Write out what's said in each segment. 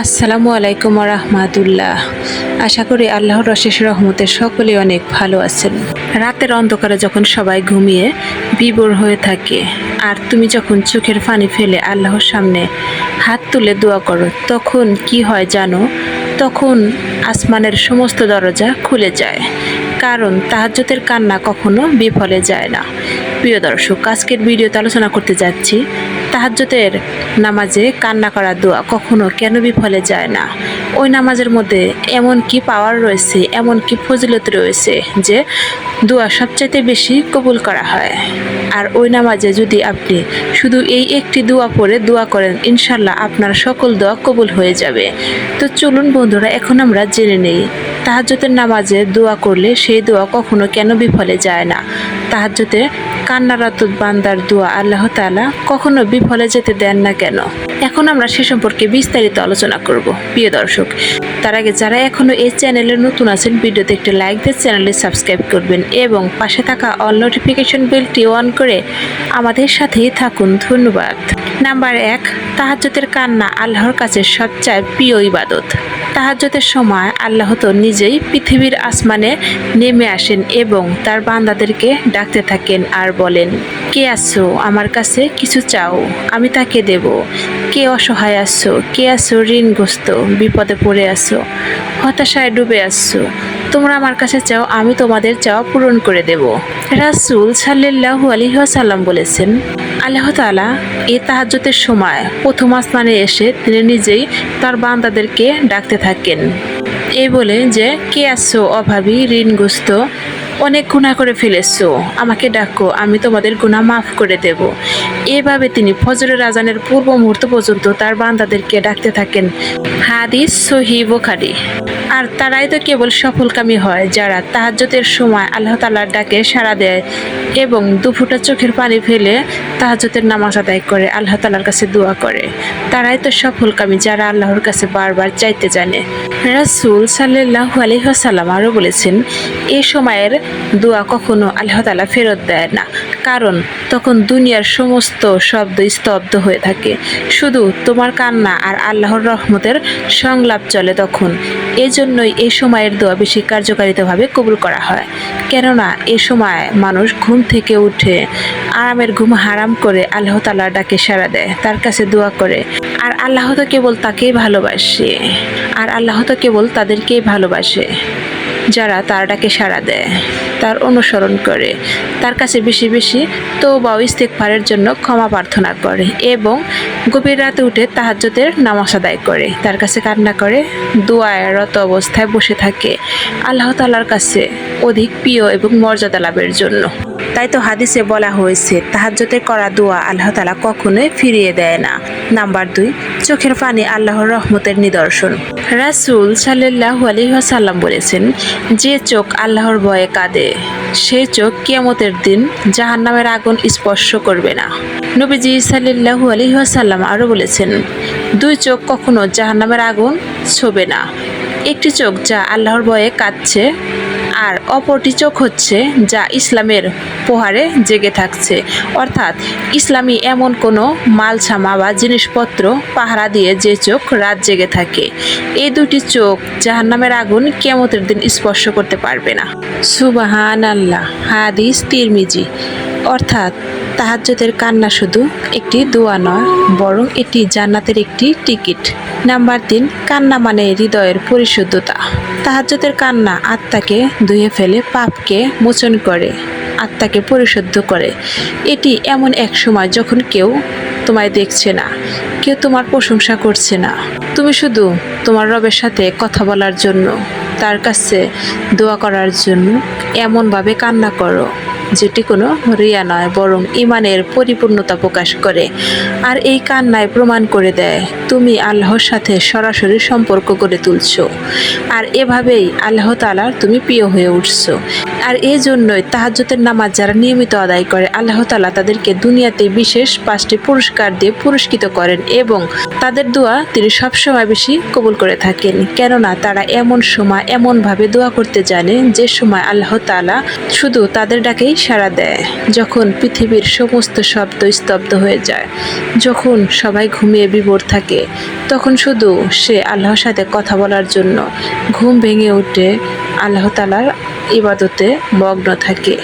আসসালামু আলাইকুম রহমাতুল্লাহ। আশা করি আল্লাহর অশেষ রহমতে সকলে অনেক ভালো আছেন। রাতের অন্ধকারে যখন সবাই ঘুমিয়ে বিবর হয়ে থাকে, আর তুমি যখন চোখের পানি ফেলে আল্লাহর সামনে হাত তুলে দোয়া করো, তখন কি হয় জানো? তখন আসমানের সমস্ত দরজা খুলে যায়, কারণ তাহাজ্জতের কান্না কখনো বিফলে যায় না। প্রিয় দর্শক, আজকের ভিডিওতে আলোচনা করতে যাচ্ছি তাহাজ্জতের নামাজে কান্না করার দোয়া কখনো কেন বিফলে যায় না? ওই নামাজের মধ্যে এমন কি পাওয়ার রয়েছে, এমন কি ফজিলত রয়েছে যে দোয়া সবচাইতে বেশি কবুল করা হয়? আর ওই নামাজে যদি আপনি শুধু এই একটি দোয়া পড়ে দোয়া করেন ইনশাল্লাহ আপনার সকল দোয়া কবুল হয়ে যাবে। তো চলুন বন্ধুরা, এখন আমরা জেনে নেই তাহাজ্জতের নামাজে দোয়া করলে সেই দোয়া কখনো কেন বিফলে যায় না? তাহাজ্জতে কান্নারাত বান্দার দোয়া আল্লাহ তাআলা কখনো বিফলে যেতে দেন না কেন? এখন আমরা সে সম্পর্কে বিস্তারিত আলোচনা করব। প্রিয় দর্শক, তার আগে যারা এখনও এই চ্যানেলে নতুন আছেন, ভিডিওতে একটি লাইক দিয়ে চ্যানেলে সাবস্ক্রাইব করবেন এবং পাশে থাকা অল নোটিফিকেশন বেলটি অন করে আমাদের সাথেই থাকুন। ধন্যবাদ। নাম্বার এক তাহাজ্জতের কান্না আল্লাহর কাছে সবচেয়ে প্রিয় ইবাদত। তাহাজ্জতের সময় আল্লাহ তো নিজেই পৃথিবীর আসমানে নেমে আসেন এবং তার বান্দাদেরকে ডাকতে থাকেন আর বলেন, কে আসছো আমার কাছে কিছু চাও। আমি তাকে দেব। কে অসহায় আসছো কে আসছো ঋণগ্রস্ত? বিপদে পড়ে আসো হতাশায় ডুবে আসছো তোমরা আমার কাছে চাও, আমি তোমাদের চাওয়া পূরণ করে দেব। রাসুল সাল্লাহু আলহিহাসাল্লাম বলেছেন, আল্লাহ তালা এই তাহাজ্জতের সময় প্রথম আসমানে এসে তিনি নিজেই তার বান্দাদেরকে ডাকতে থাকেন। এই বলে যে, কে আসছো অভাবী, ঋণগ্রস্ত অনেক গুণা করে ফেলেছো। আমাকে ডাকো, আমি তোমাদের গুণা মাফ করে দেব। এভাবে তিনি ফজরের আজানের পূর্ব মুহূর্ত পর্যন্ত তার বান্দাদেরকে ডাকতে থাকেন। হাদিস সহি বোখারি। আর তারাই তো কেবল সফলকামী হয়, যারা তাহাজ্যতের সময় আল্লাহ তালার ডাকে সাড়া দেয় এবং দুফুটা চোখের পানি ফেলে তাহাজ্জতের নামাজ আদায় করে, আল্লাহ তালার কাছে দোয়া করে। তারাই তো সফলকামী যারা আল্লাহর কাছে বারবার চাইতে জানে। রাসুল সাল্লাহু সাল্লাম আরও বলেছেন, এ সময়ের দোয়া কখনো আল্লাহ তালা ফেরত দেয় না। কারণ তখন দুনিয়ার সমস্ত শব্দ স্তব্ধ হয়ে থাকে। শুধু তোমার কান্না আর আল্লাহর রহমতের সংলাপ চলে তখন। এজন্যই এই সময়ের দোয়া বেশি কার্যকারিতাভাবে কবুল করা হয়। কেননা এ সময় মানুষ ঘুম থেকে উঠে আরামের ঘুম হারাম করে আল্লাহ তালার ডাকে সাড়া দেয়, তার কাছে দোয়া করে। আর আল্লাহ তো কেবল তাকেই ভালোবাসে। আর আল্লাহ তো কেবল তাদেরকেই ভালোবাসে, যারা তার ডাকে সাড়া দেয়। তার অনুসরণ করে। তার কাছে বেশি বেশি তো বা ইস্তেকফারের জন্য ক্ষমা প্রার্থনা করে এবং গভীর রাতে উঠে তাহাজ্জতের নামাজ আদায় করে। তার কাছে কান্না করে দোয়ায় রত অবস্থায় বসে থাকে। আল্লাহ তালার কাছে অধিক প্রিয় এবং মর্যাদা লাভের জন্য। তাই তো হাদিসে বলা হয়েছে তাহাজ্জতে করা দোয়া আল্লাহ তালা কখনোই ফিরিয়ে দেয় না। নাম্বার দুই, চোখের পানি আল্লাহর রহমতের নিদর্শন। রাসুল সাল্লাহ আলহিহাসাল্লাম বলেছেন, যে চোখ আল্লাহর ভয়ে কাঁদে সেই চোখ কিয়ামতের দিন জাহান্নামের আগুন স্পর্শ করবে না। নবীজি সাল্লু আলহিহাসাল্লাম আরও বলেছেন, দুই চোখ কখনো জাহান্নামের আগুন ছোবে না। একটি চোখ যা আল্লাহর ভয়ে কাঁদছে আর অপরটি চোখ হচ্ছে যা ইসলামের পোহারে জেগে থাকছে। অর্থাৎ ইসলামী এমন কোনো মালসামা বা জিনিসপত্র পাহারা দিয়ে যে চোখ রাত জেগে থাকে। এই দুটি চোখ জাহান্নামের আগুন কেমতের দিন স্পর্শ করতে পারবে না। সুবাহান আল্লাহ হাদিস তিরমিজি। অর্থাৎ তাহাজ্জতের কান্না শুধু একটি দোয়া নয়, বরং এটি জান্নাতের একটি টিকিট। নাম্বার তিন, কান্না মানে হৃদয়ের পরিশুদ্ধতা। তাহাজ্জতের কান্না আত্মাকে ধুয়ে ফেলে, পাপকে মোচন করে, আত্মাকে পরিশুদ্ধ করে। এটি এমন এক সময় যখন কেউ তোমায় দেখছে না, কেউ তোমার প্রশংসা করছে না। তুমি শুধু তোমার রবের সাথে কথা বলার জন্য, তার কাছে দোয়া করার জন্য এমনভাবে কান্না করো। যেটি কোনো রিয়া নয়, বরং ইমানের পরিপূর্ণতা প্রকাশ করে। আর এই কান্নায় প্রমাণ করে দেয়, তুমি আল্লাহর সাথে সরাসরি সম্পর্ক গড়ে তুলছ। আর এভাবেই আল্লাহ তালার তুমি প্রিয় হয়ে উঠছো। আর এই জন্যই তাহাজ্জতের নামাজ যারা নিয়মিত আদায় করে, আল্লাহ তালা তাদেরকে দুনিয়াতে বিশেষ পাঁচটি পুরস্কার দিয়ে পুরস্কৃত করেন এবং তাদের দোয়া তিনি সবসময় বেশি কবুল করে থাকেন। কেননা তারা এমন সময় এমনভাবে দোয়া করতে জানে যে সময় আল্লাহ তালা শুধু তাদের ডাকেই সাড়া দেয় যখন পৃথিবীর সমস্ত শব্দ স্তব্ধ হয়ে যায়। যখন সবাই ঘুমিয়ে বিভোর থাকে, তখন শুধু সে আল্লাহর সাথে কথা বলার জন্য ঘুম ভেঙে উঠে আল্লাহ তালার ইবাদতে মগ্ন থাকে।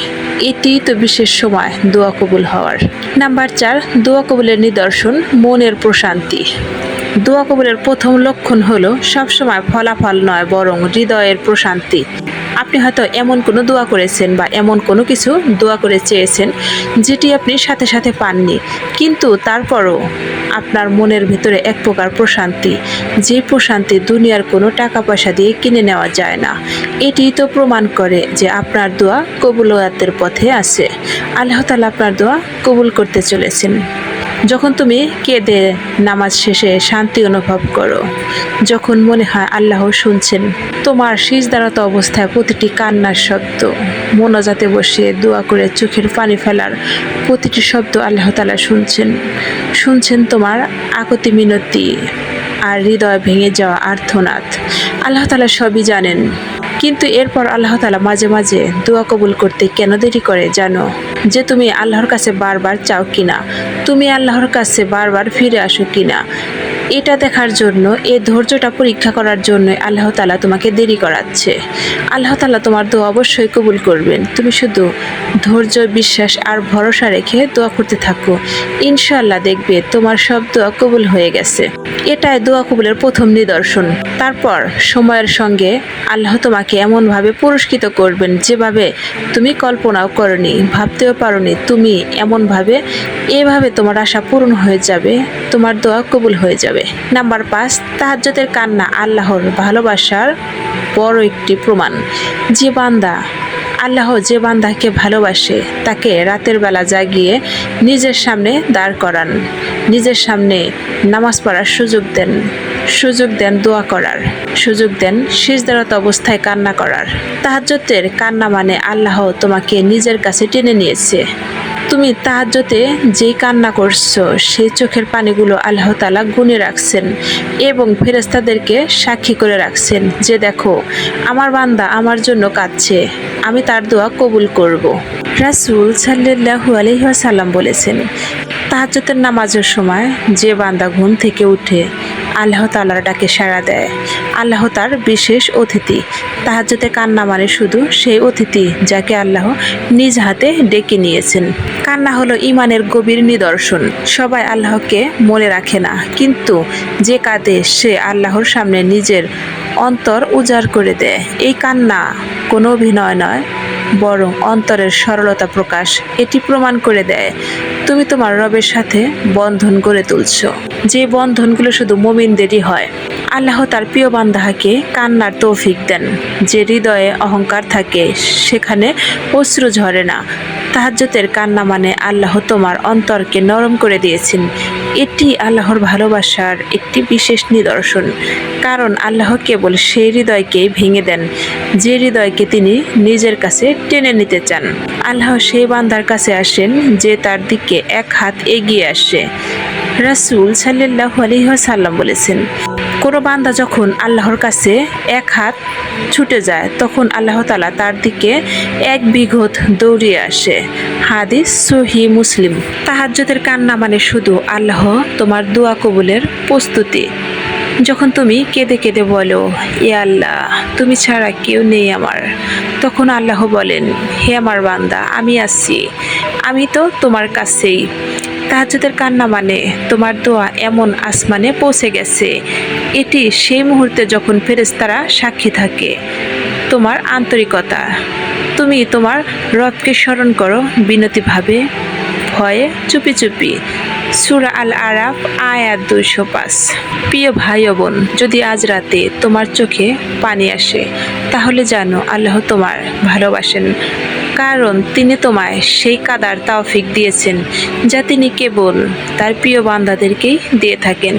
এটি তো বিশেষ সময় দোয়া কবুল হওয়ার। নাম্বার চার, দোয়া কবুলের নিদর্শন, মনের প্রশান্তি। দোয়া কবুলের প্রথম লক্ষণ হলো সবসময় ফলাফল নয়, বরং হৃদয়ের প্রশান্তি। আপনি হয়তো এমন কোনো দোয়া করেছেন বা এমন কোনো কিছু দোয়া করে চেয়েছেন যেটি আপনি সাথে সাথে পাননি, কিন্তু তারপরও আপনার মনের ভিতরে এক প্রকার প্রশান্তি। যে প্রশান্তি দুনিয়ার কোনো টাকা পয়সা দিয়ে কিনে নেওয়া যায় না এটি তো প্রমাণ করে যে আপনার দোয়া কবুলয়াতের পথে আছে। আল্লাহ তালা আপনার দোয়া কবুল করতে চলেছেন। যখন তুমি কেঁদে নামাজ শেষে শান্তি অনুভব করো, যখন মনে হয় আল্লাহ শুনছেন, তোমার শীষদারত অবস্থায় প্রতিটি কান্নার শব্দ মোনাজাতে বসে দোয়া করে চোখের পানি ফেলার প্রতিটি শব্দ আল্লাহ তালা শুনছেন। শুনছেন তোমার আকতি মিনতি আর হৃদয় ভেঙে যাওয়া আর্থনাদ আল্লাহ তালা সবই জানেন। কিন্তু এরপর আল্লাহ তালা মাঝে মাঝে দোয়া কবুল করতে কেন দেরি করে জানো? যে তুমি আল্লাহর কাছে বারবার চাও কিনা? তুমি আল্লাহর কাছে বারবার ফিরে আসো কিনা? এটা দেখার জন্য, এ ধৈর্যটা পরীক্ষা করার জন্য আল্লাহ তালা তোমাকে দেরি করাচ্ছে। আল্লাহ তালা তোমার দোয়া অবশ্যই কবুল করবেন। তুমি শুধু ধৈর্য, বিশ্বাস আর ভরসা রেখে দোয়া করতে থাকো। ইনশাল্লাহ দেখবে তোমার সব দোয়া কবুল হয়ে গেছে। এটাই দোয়া কবুলের প্রথম নিদর্শন। তারপর সময়ের সঙ্গে আল্লাহ তোমাকে এমনভাবে পুরস্কৃত করবেন যেভাবে তুমি কল্পনাও করনি, ভাবতেও পারোনি, তুমি এমনভাবে, এভাবে তোমার আশা পূরণ হয়ে যাবে, তোমার দোয়া কবুল হয়ে যাবে। নাম্বার পাঁচ তাহাজ্জতের কান্না আল্লাহর ভালোবাসার বড় একটি প্রমাণ। যে বান্দা, আল্লাহ যে বান্দাকে ভালোবাসে, তাকে রাতের বেলা জাগিয়ে নিজের সামনে দাঁড় করান। নিজের সামনে নামাজ পড়ার সুযোগ দেন। সুযোগ দেন দোয়া করার। সুযোগ দেন সিজদারত অবস্থায় কান্না করার। তাহাজ্জতের কান্না মানে আল্লাহ তোমাকে নিজের কাছে টেনে নিয়েছে। তুমি তাহাজ্জতে যেই কান্না করছ, সেই চোখের পানিগুলো আল্লাহ তালা গুনে রাখছেন এবং ফেরেস্তাদেরকে সাক্ষী করে রাখছেন যে দেখো, আমার বান্দা আমার জন্য কাঁদছে, আমি তার দোয়া কবুল করব। রাসুল সাল্লাহু আলহিহাসাল্লাম বলেছেন তাহাজ্জতের নামাজের সময় যে বান্দা ঘুম থেকে উঠে আল্লাহ তালার ডাকে সাড়া দেয় আল্লাহ তার বিশেষ অতিথি তাহাজ্জতে কান্না মানে শুধু সেই অতিথি যাকে আল্লাহ নিজ হাতে ডেকে নিয়েছেন। কান্না হলো ইমানের গভীর নিদর্শন। সবাই আল্লাহকে মনে রাখে না, কিন্তু যে কাঁদে সে আল্লাহর সামনে নিজের অন্তর উজাড় করে দেয়। এই কান্না কোনো অভিনয় নয় বরং অন্তরের সরলতা প্রকাশ এটি প্রমাণ করে দেয়। তুমি তোমার রবের সাথে বন্ধন গড়ে তুলছ। যে বন্ধনগুলো শুধু মোমিনদেরই হয়, আল্লাহ তার প্রিয় বান্দাহাকে কান্নার তৌফিক দেন। যে হৃদয়ে অহংকার থাকে, সেখানে অশ্রু ঝরে না। তাহাজ্জতের কান্না মানে আল্লাহ তোমার অন্তরকে নরম করে দিয়েছেন। এটি আল্লাহর ভালোবাসার একটি বিশেষ নিদর্শন। কারণ আল্লাহ কেবল সেই হৃদয়কে ভেঙে দেন, যে হৃদয়কে তিনি নিজের কাছে টেনে নিতে চান। আল্লাহ সেই বান্দার কাছে আসেন, যে তার দিকে এক হাত এগিয়ে আসে। রাসুল সাল্লাহ আলহিহাসাল্লাম বলেছেন কোনো বান্দা যখন আল্লাহর কাছে এক হাত ছুটে যায়, তখন আল্লাহ তালা তার দিকে এক বিঘত দৌড়িয়ে আসে। হাদিস সহি মুসলিম। তাহাজ্জতের কান্না মানে শুধু আল্লাহ তোমার দোয়া কবুলের প্রস্তুতি। যখন তুমি কেঁদে কেঁদে বলো এ আল্লাহ, তুমি ছাড়া কেউ নেই আমার। তখন আল্লাহ বলেন, হে আমার বান্দা, আমি আছি। আমি তো তোমার কাছেই। তাহাজ্জুদের কান্না মানে তোমার দোয়া এমন আসমানে পৌঁছে গেছে। এটি সেই মুহূর্তে যখন ফেরেস্তারা সাক্ষী থাকে। তোমার আন্তরিকতা, তুমি তোমার রবকে স্মরণ করো বিনতিভাবে। ভয়ে চুপি চুপি, সুরা আল আরাফ আয়াত দুইশো পাঁচ। প্রিয় ভাই বোন, যদি আজ রাতে তোমার চোখে পানি আসে, তাহলে জানো আল্লাহ তোমার ভালোবাসেন। কারণ তিনি তোমায় সেই কাদার তাওফিক দিয়েছেন, যা তিনি কেবল তার প্রিয় বান্ধাদেরকেই দিয়ে থাকেন।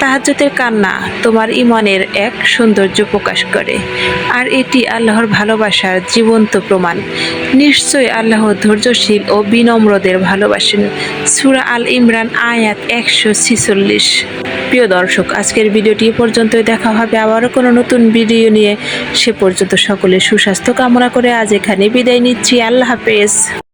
তাহাজ্জতের কান্না তোমার ইমানের এক সৌন্দর্য প্রকাশ করে। আর এটি আল্লাহর ভালোবাসার জীবন্ত প্রমাণ। নিশ্চয়ই আল্লাহ ধৈর্যশীল ও বিনম্রদের ভালোবাসেন। সুরা আল ইমরান, আয়াত একশো ছিচল্লিশ। প্রিয় দর্শক, আজকের ভিডিওটি পর্যন্তই। দেখা হবে আবারও কোনো নতুন ভিডিও নিয়ে। সে পর্যন্ত সকলের সুস্বাস্থ্য কামনা করে আজ এখানে বিদায় নিচ্ছি। আল্লাহ হাফেজ।